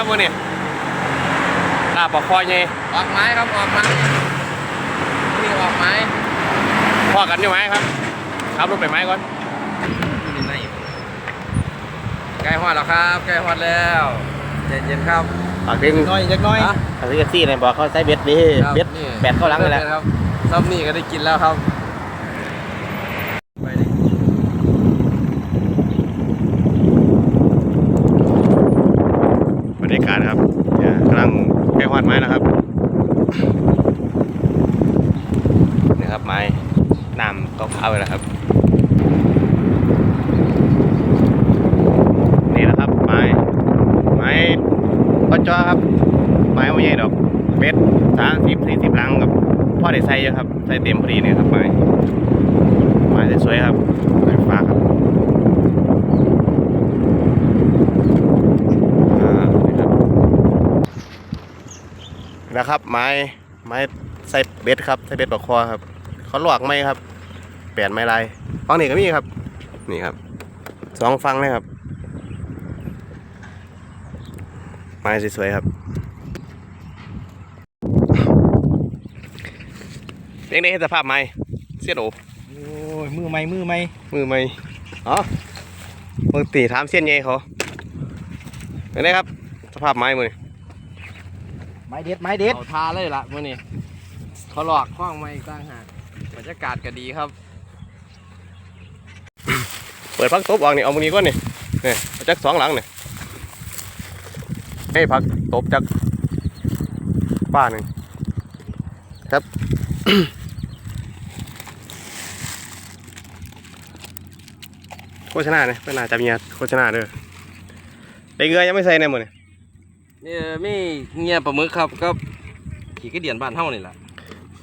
ครับวันนี้ลาบปลาคอไงออกไม้ครับออกไม้นี่ออกไม้พอกันอยู่ไหมครับขับรถไปไหมก่อนอยู่ในใกล้ฮอดแล้วครับใกล้ฮอดแล้วเย็นๆครับฝากถึงน้อยจักหน้อยฮะฝากถึงเอฟซีหน่อยบอกเขาใช้เบ็ดนี่ครับเบ็ดนี่แบดเข้าหลังเลยแหละครับซับนี่ก็ได้กินแล้วครับไปดิ บรรยากาศครับเนี่ยกำลังแก้หอดไม้แล้วครับนี่ครับไม้น้้าไปแล้วครับ นี่นะครับไม้ไม้ก็จ้อครับไม้ไม่ใหญ่ดอกเบ็ดสามสิบสี่สิบลังกับพ่อได้ใส่เยอะครับใส่เต็มพอดีเนี่ยครับไม้ไม้สวยครับไม้ฟ้าครับอ่านี่ครับนะครับไม้ไม้ใส่เบ็ดครับใส่เบ็ดปลาคอครับ เขาหลวกไหมครับ แปดไม้ลายฟังนี่ก็มีครับ นี่ครับสองฟังเลยครับ ไม้สวยๆครับเรียกได้เห็นสภาพไม้เสียโดโอ้ยมือใหม่มือใหม่มือไม้อ๋อปกติถามเส้นใหญ่เขาเป็นไงครับ สภาพไม้มือไม้เด็ดไม้เด็ดเอาทาเลยล่ะมื่อนี้เขาหลอกคว้างไม้อีกต่างหากบรรยากาศก็ดีครับ เปิดพักตบออกนี่เอามือนี้ก่อนนี่นี่เอาจักสองหลังนี่ให้พักตบจากป้าหนึ่งครับโฆษณาเนี่ยเป็นหนาจับเงียโฆษณาเด้อได้เงยยังไม่ใส่ในมือนี่นี่มีเงียปลาหมึกครับก็ขี่กระเดียนบ้านเฮานี่แหละ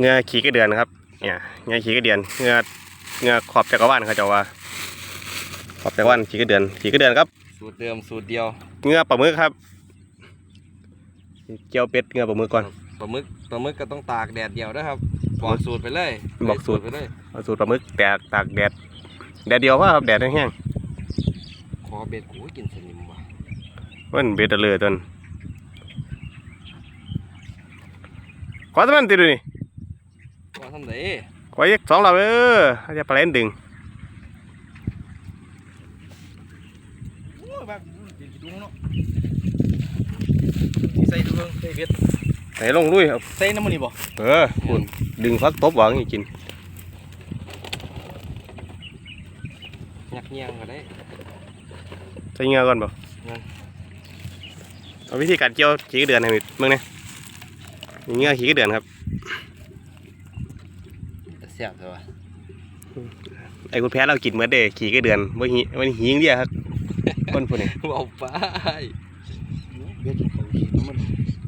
เงยขี่กระเดือนครับเนี่ยเงยขี่กระเดือนเงยเงยขอบจักรวาลเขาเจะว่า ขอบจักรวาลขี่กระเดือนขี่กระเดือนครับ สูตรเดิมสูตรเดียวเงยปลาหมึกครับเจียวเป็ดเงยปลาหมึกก่อนปลาหมึกปลาหมึกก็ต้องตากแดดเดียวนะครับบอกสูตรไปเลยบอกสูตรไปเลยเอาสูตรปลาหมึกแดดตากแดดแดดเดียวว่าครับแดดแห้งขอเบ็ดกูกินสนิมว่ะๆมันเบ็ดอะเลยต้นขอสมันติดดูนี่ว่าทำไดขออีกสองรอบเออให้จะปลาเล่นดึง โอ้ยแบบเดี๋ยวสิดูเนาะ ใส่ดูเบิ่งใส่เบ็ดไหนลงลุยครับใส่น้ำมันนี่บ่เออคุณดึงฟักตบหวังอีกกินยักเงียงก็ได้ใส่เงยก่อนบ่งั้นเอาวิธีการเจียวขี้กระเดือนให้มึงเนี่ยเงยขี้กระเดือนครับเสียบเลยวะไอ้คุณแพ้เรากินเมื่อเดขี่กระเดือนว่าหีมันหิงเดียครับคนพวกนี้เอาไป เบ็ดเขาขี้น้ำมัน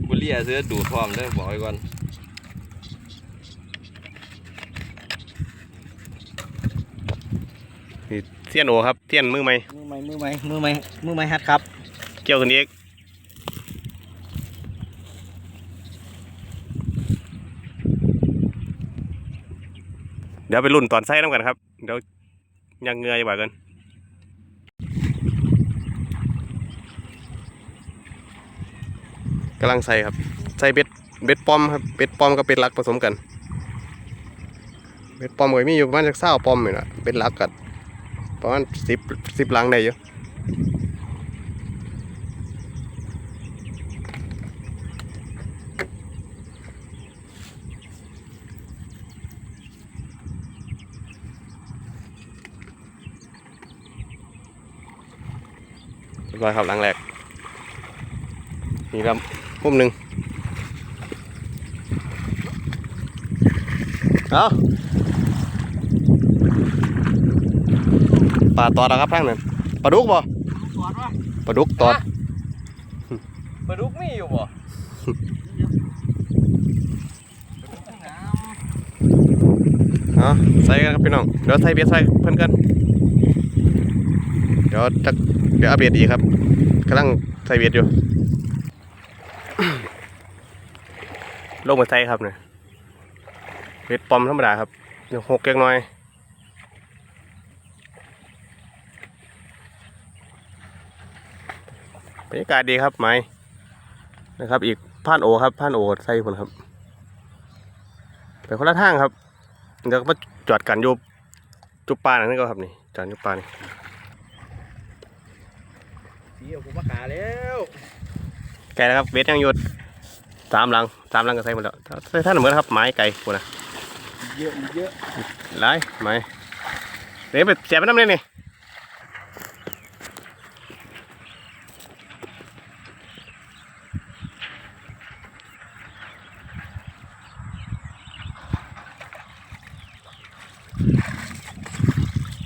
บุเรียเสื้อดูดพร้อมเด้อบอกไว้ก่อนเทียนโอครับเทียนมือไหมมือใหม่มือใหม่มือใหม่มือใหม่ฮัดครับเกี่ยวกันเอกเดี๋ยวไปรุ่นตอนไส้น้ำกันครับเดี๋ยวยังเงยบ่ากัน กำลังใส่ครับ ใส่เบ็ดเบ็ดปอมครับเบ็ดปอมกับเป็ดลักผสมกันเบ็ดปอมก็มีอยู่ประมาณสักเศร้าปอมอยู่นะเบ็ดลักกันประมาณสิบสิบลังได้อยู่เรียบร้อยครับหลังแรกนี่ครับ มุมหนึ่งเอาปลาตอดนะครับทางนั้นปลาดุกบ่ตอดวะปลาดุกตอดปลาดุกมีอยู่บ่เอาใส่กันครับพี่น้อง เดี๋ยวใส่เบียร์ใส่เพิ่นกัน เดี๋ยวจะเดี๋ยวอัปเดตอีกครับกำลังใส่เบียร์อยู่ ลงมาใส่ครับเนี่ยเบ็ดปอมธรรมดาครับเดี๋ยวหกเล็กน้อยบรรยากาศดีครับไม้นะครับ อีกผ่านโอครับผ่านโอใส่คนครับไปคนละทางครับเดี๋ยวก็มาจอดกันอยู่จุปปลานั่นก็ครับนี่จอดจุปปลานี่สีเอาผมมาขาแล้วไก่แล้วครับเวทยังหยุด สามหลังสามหลังก็ใส่หมดแล้วใส่ท่านเหมือนครับไม้ไก่คนนะเยอะเยอะหลายไม้เดี๋ยวไปเสียบไปน้ำเลยนี่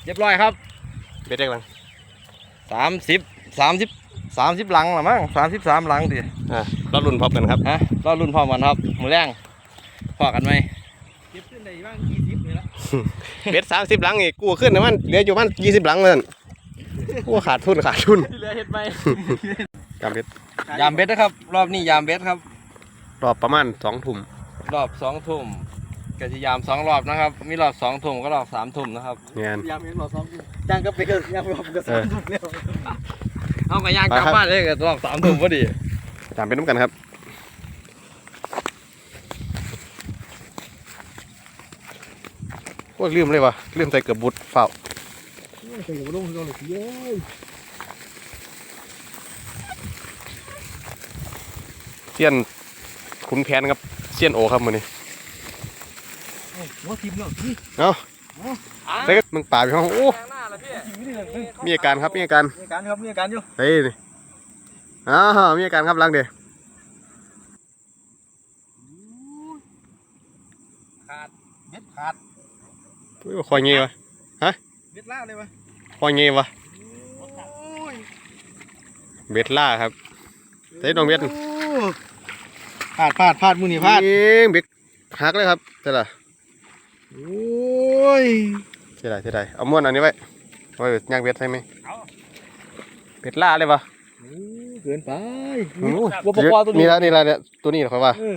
เรียบร้อยครับเวทยังหลังสามสิบสามสิบสามสิบหลังละมั้งสามสิบสามหลังดิอะรอรุ่นพร้อมกันครับฮะรอรุ่นพร้อมกันครับมือแรงพอกันไหมเก็บขึ้นได้บ้างยี่สิบเลยละเวทสามสิบหลังอีกกู้ขึ้นนะมันเหลืออยู่มันยี่สิบหลังเลยกู้ขาดทุนขาดทุนที่เหลือเห็ดไหมจำเวทยามเบ็ดนะครับ รอบนี้ยามเบ็ดครับ รอบประมาณสองทุ่มรอบสองทุ่มกะจะยามสองรอบนะครับ มีรอบสองทุ่มก็รอบสามทุ่มนะครับเงี้ยยามเห็นหลอดซ้อมย่างก็ไปเกิดย่างไปก็ซ้อมถูกแล้วเอากระย่างไปกลับครับบ้านเลยกับรอบสามทุ่มพอดี จำเป็นน้ำกันครับโอ้ยลืมเลยวะลืมใส่เกือบบุตรเฝ้าใส่กับลงคือเราเลยเย้ยเซียนขุนแผนครับเซียนโอครับมือนี้หัวทิมแล้วนี่เล็กมึงป่าไปห้องโอ้หน้าละพี่ทิมนี่เลยมีอาการครับมีอาการมีอาการครับมีอาการอยู่เฮ้ยนี่ อ้าวมีอาการครับลังเดียขาดเม็ดขาดคอยเงี้ยวะเม็ดล่าเลยวะคอยเงี้ยวะโอ้ยเบ็ดล่าครับใส่ดอกเม็ดโอ้พลาดพลาดพลาดมือนี่พลาดเองเบ็ดหักเลยครับเท่าไหร่โอ้ยเท่าไหร่เท่าไหร่เอาม้วนอันนี้ไว้เอาไว้ย่างเบ็ดใช่ไหมเบ็ดล่าเลยวะ เกินไปโอ้ยวัวปกวาตัวนี้นี่ละนี่ละเนี่ยตัวนี้เหรอครับว่าเออ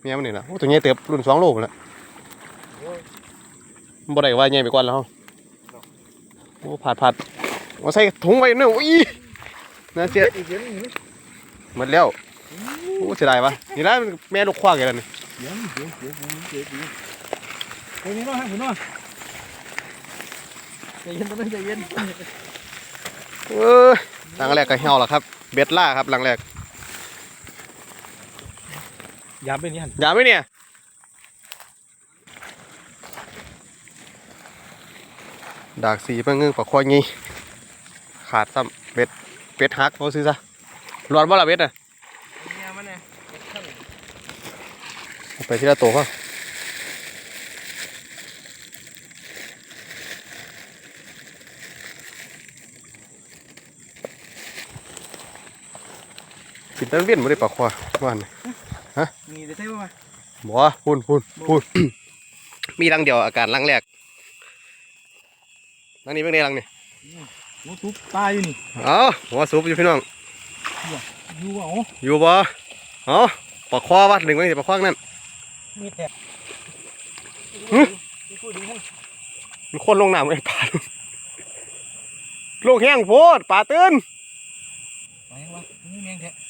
เมียมันนี่ละโอ้ตัวใหญ่เติบรุ่นสองโลพุ่นละมันบ่ได้ว่าใหญ่ไปกว่าแล้วเฮาโอ้ผาดผาดเอาใส่ถุงไว้เนี่ยโอ้ยน่าเสียอีกเดี๋ยวนึงหมดแล้วโอ้เสียดายวะนี่ละแม่ลูกคว้ากันแล้วนี่เดี๋ยวเดี๋ยวเดี๋ยวเดี๋ยวเดี๋ยวเฮ้ยนี่น้อยครับคุณน้อยใจเย็นต้องใจเย็นเออหลังแรกก็เหี่ยวแล้วครับ เบ็ดล่าครับหลังแรกยามเป็นนี่หันอย่าไหมเนี่ยดากสีเพิ่งงึ่งปากคองี้ขาดซ้ำเบ็ดเบ็ดหักเขาซื้อซะร้อนบ่ล่ะเบ็ดอะเนี่ยมันเนี่ยเอาไปที่ละตัวก็ปิ ดตั้งเวียนบ่ได้ปากคอว่านมีได้ใช่ป่ะบ่พูนพูนพูนมีรังเดียวอาการรังแรกรังนี้เป็นไงรังนี่หัวทุบตายอยู่นี่เอ้าหัวสูบอยู่พี่น้องอยู่เอาอยู่บ่เอ้าปากคอวะดึงไว้สิปากคอนั่นมีแต่หึพูดดีมั้งมันคนลงน้ำไอ้ปลาลงลงแห้งโพดปลาตื่นไปวะนี่แมงแท้หึ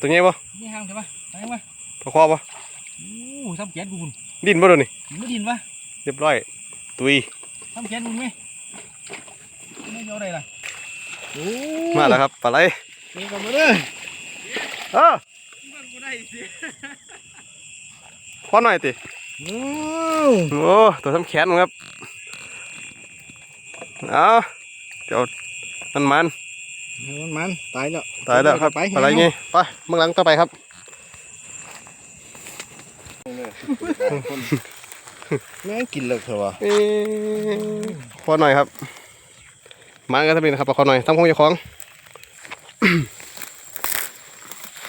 ตัวนี้บ่นี่ห้างใช่ปะไปวะปากคอบ่โอ้ซ้ำแขนกูคุณดินบ่โดนนี่ไม่ดินวะเรียบร้อย ตุยซ้ำแขนกูไหมไม่เอาอะไรล่ะโอ้มาแล้วครับปลาไหลนี่ก็มาเลยเออมันกูได้สิขอหน่อยติโอ้โอ้ตัวทำแขนมันครับ เอาเดี๋ยวมันมัน มันมันตายแล้วตายแล้วครับไปปลาไหลไงไปเมื่อหลังต่อไปครับแม่งกินเลยเถอะวะเอ๊ะขอหน่อยครับมันก็จะเป็นครับขอหน่อยทำคงเจ้าของ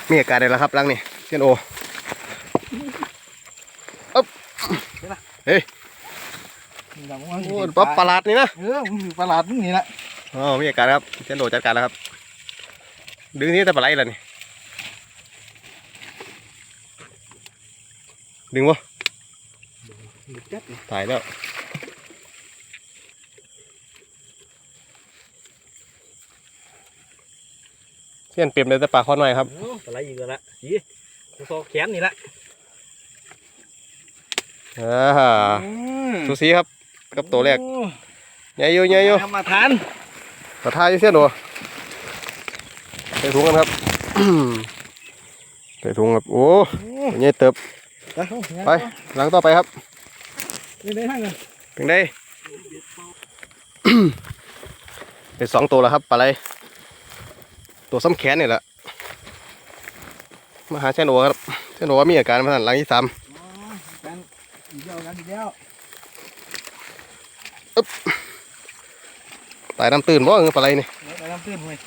มีอาการอะไรแล้วครับหลังนี่เชียนโออ๊บเฮ้ยโอ้ปั๊บประหลาดนี่นะเออมึงอยู่ประหลาดมึงนี่แหละ อ๋อมีอาการครับเชียนโอจัดการแล้วครับ ดึงนี่แต่ปลาไหลแล้วนี่ดึงวะตายแล้วเสี้ยนเปรียบเลยแต่ปลาข้อน้อยครับอะไรอีกแล้วละสีโซแขนนี่ละอ่าสูสีครับกับตัวแรกใหญ่อยู่ใหญ่อยู่มาทาน กระทายอยู่เสี้ยนหัวใส่ถุงกันครับใส่ถุงครับ โอ้ใหญ่เติบ ไป หลังต่อไปครับไปได้ทั้งนั้นเป็นไงเป็นสองตัวแล้วครับปลาไหลตัวซ้ำแขนนี่แหละมาหาเส้นโอครับเส้นโอว่ามีอาการมาสั่นหลังที่สามกันอีกแล้วกันอีกแล้ว ตายน้ำตื่นบ่เออปลาไหลนี่เดี๋ยวไปน้ำตื้นเว้ย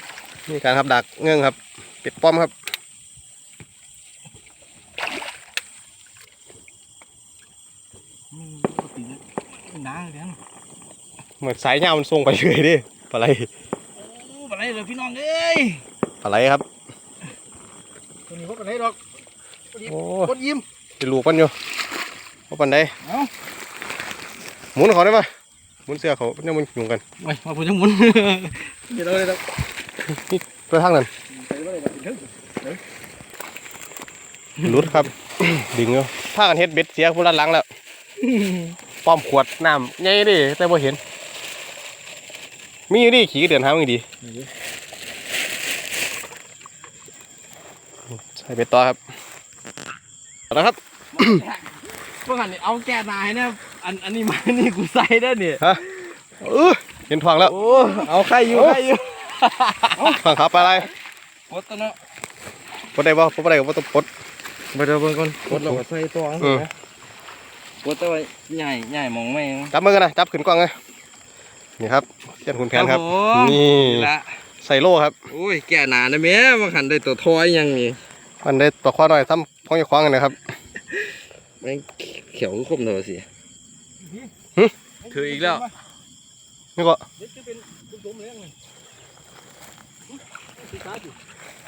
มีการครับดักเงื่องครับเป็ดป้อมครับอืมปกติหนาเลยนะเหมือนสายยาวมันส่งไปเฉยดิปลาไหลโอ้ปลาไหลเลยพี่น้องเอ้ยปลาไหลครับตัวนี้พวกปลาไหลดอกโอ้กดยิ้มยลูกมันอยู่ว่าปันใดเอ้าหมุนเขาได้ปะห มุนเสื้อเขาเนี่ยมันยุ่งกันไปมาพูดจังหมุนเดี๋ยวเราเลยดอกเพื่อทางนั้นไปเลยดอกถึงรุดครับดึงอยู่ผ้ากันเฮ็ดเบ็ดเสียผู้รัดหลังแล้วป้อมขวดน้ำใหญ่ดิแต่บ่เห็น มีอยู่ดิขี่เดือนหามึงดีใส่เบ็ดต่อครับเอาละครับเมื่อก่อนนี่เอาแก้นายเนี่ย อันอันนี้มานี่กูใส่ได้เนี่ยฮะเออเห็นทองแล้ว โอ้เอาใครอยู่ใครอยู่ทองขาวปลาอะไรปลดตัวเนาะปลดได้บ่ปลดบ่ได้ก็บ่ต้องปลดไปเดี๋ยวเบิ่งก่อนปลดเราก็ใส่ตัวอืมปลดตัวไว้ใหญ่ใหญ่มองไม่จับมือกันนะจับขึ้นกล้องเลยนี่ครับเส้นขุนแผนครับผมนี่ละใส่โล่ครับโอ้ยแก่หนานะแม่มาขันได้ตัวทอยยังนี่มันได้ตัวข้อน้อยซ้ำพ้องจะคว้างกันนะครับแม่งเขียวคมเถอะสิหึ ถืออีกแล้ว นี่ก็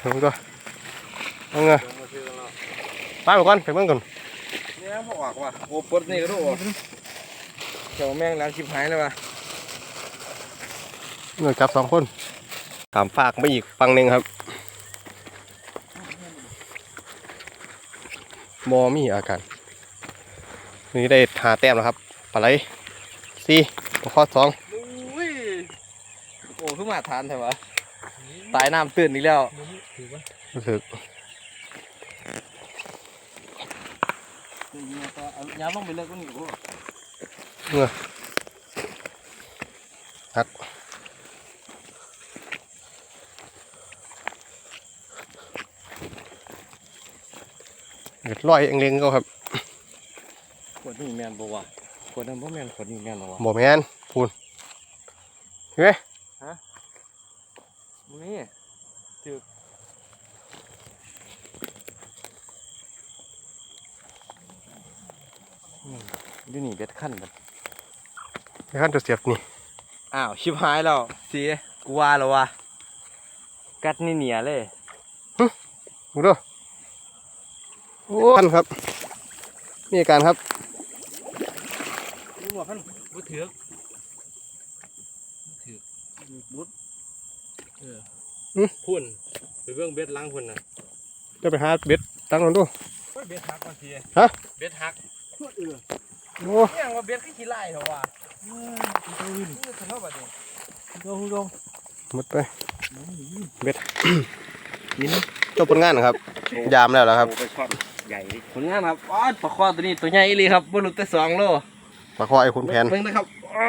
ถึงตัวเอาไงตายไปก่อนไปเบิ่งก่อนเนี่ยพอออกว่ะโอ้ปลดนี่ก็รู้เขียวแม่งแล้วชิบหายเลยว่ะเงินจับสองคนถามฝากไปอีกฝั่งหนึ่งครับมอมีอาการนี่ได้หาแต้มแล้วครับปลา ไหลสี่ปลาข้อสองอุ้ยโอ้ขึ้นมาทานใช่ปะตายน้ำตื่นอีกแล้วรู้สึกย้ำลงไปเลิกก็หนีกูหักเดือดร้อยเองเลงก็ครับขวดนี่แมนบ่วะข วดนั้นบ่แมนขวดนี่แมนหรอวะบ่แมนพูนเห็นไหมนี่ถือดูนี่เบ็ดขั้นแบบไอ้ขั้นจะเสียบนี่อ้าวชิบหายแล้วสีกูว่าแล้ววะกัดนี่เหนียเลยดูดูโอ้ขั้นครับ มีอาการครับ รู้ว่าพันบุถือกถือกบุดเออหึ พุ่นไปเบื้องเบ็ดล้างพุ่นนะจะไปหาเบ็ดตั้งมันดูเฮ้ยเบ็ดหักก่อนทีฮะ เบ็ดหักเออโอ้เนี่ยว่าเบ็ดขี้ไล่เหรอวะเออนี่คือเท่าบัดนี้ดูดูหมดไปเบ็ด จบผลงานนะครับ ยามแล้วนะครับ ไปช็อตใหญ่ดิผลงานครับอ๋อปลาคอตัวนี้ตัวใหญ่เลยครับบรรลุแต่สองโล ปลาคอไอ้ขุนแผนเบิ่งนะครับอ๋อ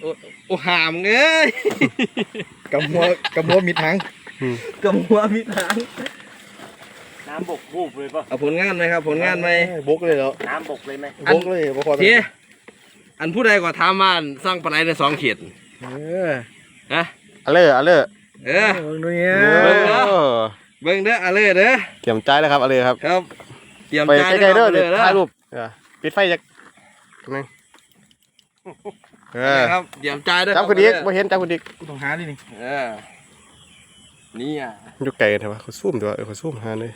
โอ้โอ้หามเอ้ยกำมัวกำมัวมีทางกำหัวมีทางน้ำบกบูบเลยป่ะเอาผลงานไหมครับผลงานไหมบกเลยเหรอน้ำบกเลยไหมอันบกเลยปลาคอเจ๊อันผู้ใดก็ทำบ้านสร้างปลาไหลในสองเขียดเออนะอะเลออะเลอเออดูเนี่ยเบิ่งเด้อเบิ่งเด้ออะไรเด้อเตรียมใจแล้วครับอะเลอครับครับเตรียมไปใจใกล้ๆเด้อเลเดี๋ยยวเด้อถ่ายรูปเออปิดไฟจักนึง เออครับเตรียมใจเด้อจับคนดีกบ่เห็นจับคนดีกต้องหาดินี่เออนี่อะอยู่ไกลแต่ว่าเขาซุ่มตัวเออเขาซุ่มหาเลย